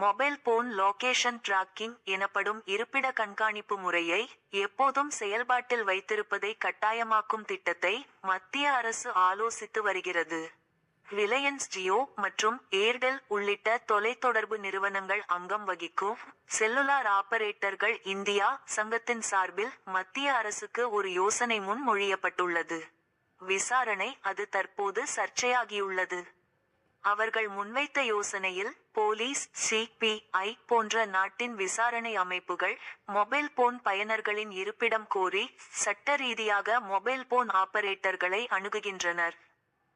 Mobile phone location tracking எனப்படும் இருப்பிட கண்காணிப்பு முறையை எப்போதும் செயல்பாட்டில் வைத்திருப்பதை கட்டாயமாக்கும் திட்டத்தை மத்திய அரசு ஆலோசித்து வருகிறது. ரிலையன்ஸ் ஜியோ மற்றும் ஏர்டெல் உள்ளிட்ட தொலைத்தொடர்பு நிறுவனங்கள் அங்கம் வகிக்கும் செல்லுலார் ஆபரேட்டர்கள் இந்தியா சங்கத்தின் சார்பில் மத்திய அரசுக்கு ஒரு யோசனை முன்மொழியப்பட்டுள்ளது. விசாரணை அது தற்போது சர்ச்சையாகியுள்ளது. அவர்கள் முன்வைத்த யோசனையில் போலீஸ் சிபிஐ போன்ற நாட்டின் விசாரணை அமைப்புகள் மொபைல் போன் பயனர்களின் இருப்பிடம் கோரி சட்ட ரீதியாக மொபைல் போன் ஆபரேட்டர்களை அணுகுகின்றனர்.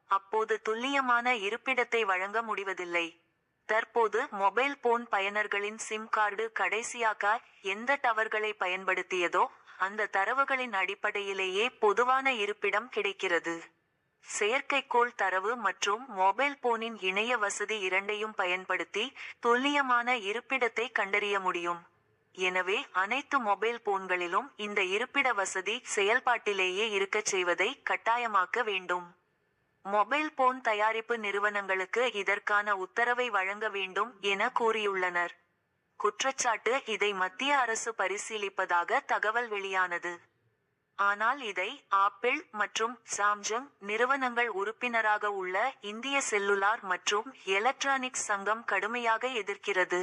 அப்போது துல்லியமான இருப்பிடத்தை வழங்க முடிவதில்லை. தற்போது மொபைல் போன் பயனர்களின் சிம் கார்டு கடைசியாக எந்த டவர்களை பயன்படுத்தியதோ அந்த தரவுகளின் அடிப்படையிலேயே பொதுவான இருப்பிடம் கிடைக்கிறது. செயற்கைக்கோள் தரவு மற்றும் மொபைல் போனின் இணைய வசதி இரண்டையும் பயன்படுத்தி துல்லியமான இருப்பிடத்தை கண்டறிய முடியும். எனவே அனைத்து மொபைல் போன்களிலும் இந்த இருப்பிட வசதி செயல்பாட்டிலேயே இருக்கச் செய்வதை கட்டாயமாக்க வேண்டும். மொபைல் போன் தயாரிப்பு நிறுவனங்களுக்கு இதற்கான உத்தரவை வழங்க வேண்டும் என கூறியுள்ளனர். குற்றச்சாட்டு இதை மத்திய அரசு பரிசீலிப்பதாக தகவல் வெளியானது. ஆனால் இதை ஆப்பிள் மற்றும் சாம்சங் நிறுவனங்கள் உறுப்பினராக உள்ள இந்திய செல்லுலார் மற்றும் எலக்ட்ரானிக்ஸ் சங்கம் கடுமையாக எதிர்க்கிறது.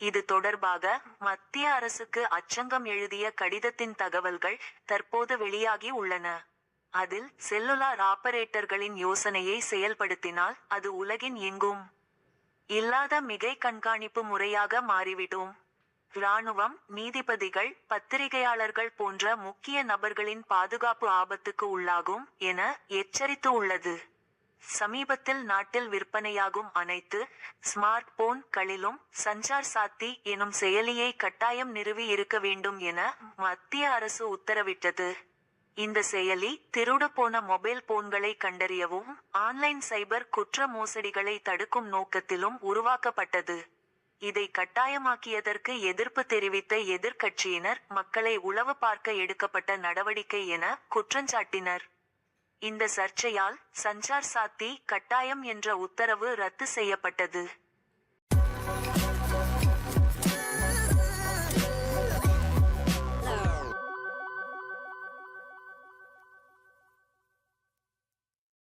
இது தொடர்பாக மத்திய அரசுக்கு அச்சங்கம் எழுதிய கடிதத்தின் தகவல்கள் தற்போது வெளியாகி உள்ளன. அதில் செல்லுலார் ஆபரேட்டர்களின் யோசனையை செயல்படுத்தினால் அது உலகின் எங்கும் இல்லாத மிகை கண்காணிப்பு முறையாக மாறிவிடும். இராணுவம் நீதிபதிகள் பத்திரிகையாளர்கள் போன்ற முக்கிய நபர்களின் பாதுகாப்பு ஆபத்துக்கு உள்ளாகும் என எச்சரித்து உள்ளது. சமீபத்தில் நாட்டில் விற்பனையாகும் அனைத்து ஸ்மார்ட் போன்களிலும் சஞ்சார் சாத்தி எனும் செயலியை கட்டாயம் நிறுவி இருக்க வேண்டும் என மத்திய அரசு உத்தரவிட்டது. இந்த செயலி திருடு போன மொபைல் போன்களை கண்டறியவும் ஆன்லைன் சைபர் குற்ற மோசடிகளை தடுக்கும் நோக்கத்திலும் உருவாக்கப்பட்டது. இதை கட்டாயமாக்கியதற்கு எதிர்ப்பு தெரிவித்த எதிர்க்கட்சியினர் மக்களை உளவு பார்க்க எடுக்கப்பட்ட நடவடிக்கை என குற்றஞ்சாட்டினர் இந்த சர்ச்சையால் சஞ்சார் சாத்தி கட்டாயம் என்ற உத்தரவு ரத்து செய்யப்பட்டது.